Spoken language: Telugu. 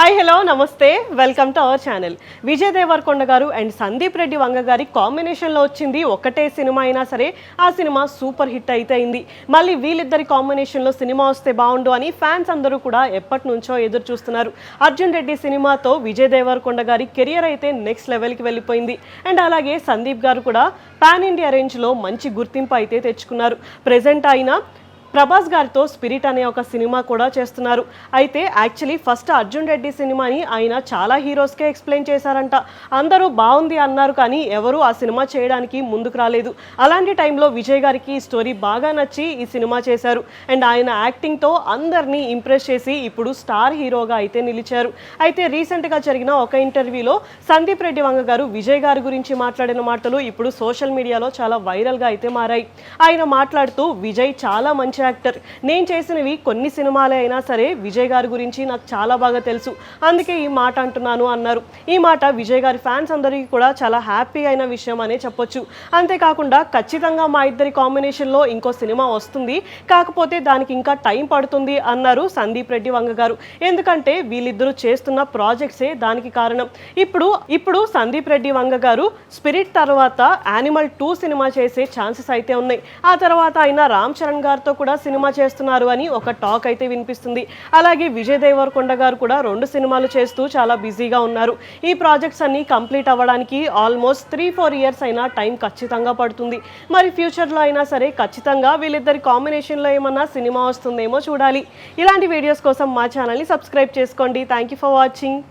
హాయ్ హలో నమస్తే. Welcome to our channel Vijay Deverakonda garu and Sandeep Reddy Vanga గారి కాంబినేషన్లో వచ్చింది. ఒకటే సినిమా అయినా సరే ఆ సినిమా సూపర్ హిట్ అయితే అయింది. మళ్ళీ వీళ్ళిద్దరి కాంబినేషన్లో సినిమా వస్తే బాగుండు అని ఫ్యాన్స్ అందరూ కూడా ఎప్పటి నుంచో ఎదురు చూస్తున్నారు. అర్జున్ రెడ్డి సినిమాతో విజయ్ దేవరకొండ గారి కెరియర్ అయితే నెక్స్ట్ లెవెల్కి వెళ్ళిపోయింది. అండ్ అలాగే సందీప్ గారు కూడా పాన్ ఇండియా రేంజ్లో మంచి గుర్తింపు అయితే తెచ్చుకున్నారు. ప్రజెంట్ అయినా ప్రభాస్ గారితో స్పిరిట్ అనే ఒక సినిమా కూడా చేస్తున్నారు. అయితే యాక్చువల్లీ ఫస్ట్ అర్జున్ రెడ్డి సినిమాని ఆయన చాలా హీరోస్కే ఎక్స్ప్లెయిన్ చేశారంట. అందరూ బాగుంది అన్నారు కానీ ఎవరు ఆ సినిమా చేయడానికి ముందుకు రాలేదు. అలాంటి టైంలో విజయ్ గారికి ఈ స్టోరీ బాగా నచ్చి ఈ సినిమా చేశారు. అండ్ ఆయన యాక్టింగ్తో అందరినీ ఇంప్రెస్ చేసి ఇప్పుడు స్టార్ హీరోగా అయితే నిలిచారు. అయితే రీసెంట్గా జరిగిన ఒక ఇంటర్వ్యూలో సందీప్ రెడ్డి వంగ గారు విజయ్ గారి గురించి మాట్లాడిన మాటలు ఇప్పుడు సోషల్ మీడియాలో చాలా వైరల్గా అయితే మారాయి. ఆయన మాట్లాడుతూ విజయ్ చాలా మంచి యాక్టర్. నేను చేసినవి కొన్ని సినిమాలే అయినా సరే విజయ్ గారి గురించి నాకు చాలా బాగా తెలుసు. అందుకే ఈ మాట అంటున్నాను అన్నారు. ఈ మాట విజయ్ గారి ఫ్యాన్స్ అందరికీ కూడా చాలా హ్యాపీ అయిన విషయం అనే చెప్పొచ్చు. అంతేకాకుండా ఖచ్చితంగా మా ఇద్దరి కాంబినేషన్లో ఇంకో సినిమా వస్తుంది. కాకపోతే దానికి ఇంకా టైం పడుతుంది అన్నారు సందీప్ రెడ్డి వంగ గారు. ఎందుకంటే వీళ్ళిద్దరూ చేస్తున్న ప్రాజెక్ట్సే దానికి కారణం. ఇప్పుడు ఇప్పుడు సందీప్ రెడ్డి వంగ గారు స్పిరిట్ తర్వాత యానిమల్ టూ సినిమా చేసే ఛాన్సెస్ అయితే ఉన్నాయి. ఆ తర్వాత ఆయన రామ్ చరణ్ గారితో కూడా సినిమా చేస్తున్నారు అని ఒక టాక్ అయితే వినిపిస్తుంది. అలాగే విజయ్ దేవరకొండ గారు కూడా రెండు సినిమాలు చేస్తూ చాలా బిజీగా ఉన్నారు. ఈ ప్రాజెక్ట్స్ అన్ని కంప్లీట్ అవ్వడానికి ఆల్మోస్ట్ త్రీ ఫోర్ ఇయర్స్ అయినా టైం ఖచ్చితంగా పడుతుంది. మరి ఫ్యూచర్లో అయినా సరే ఖచ్చితంగా వీళ్ళిద్దరి కాంబినేషన్లో ఏమన్నా సినిమా వస్తుందేమో చూడాలి. ఇలాంటి వీడియోస్ కోసం మా ఛానల్ని సబ్స్క్రైబ్ చేసుకోండి. Thank you for watching.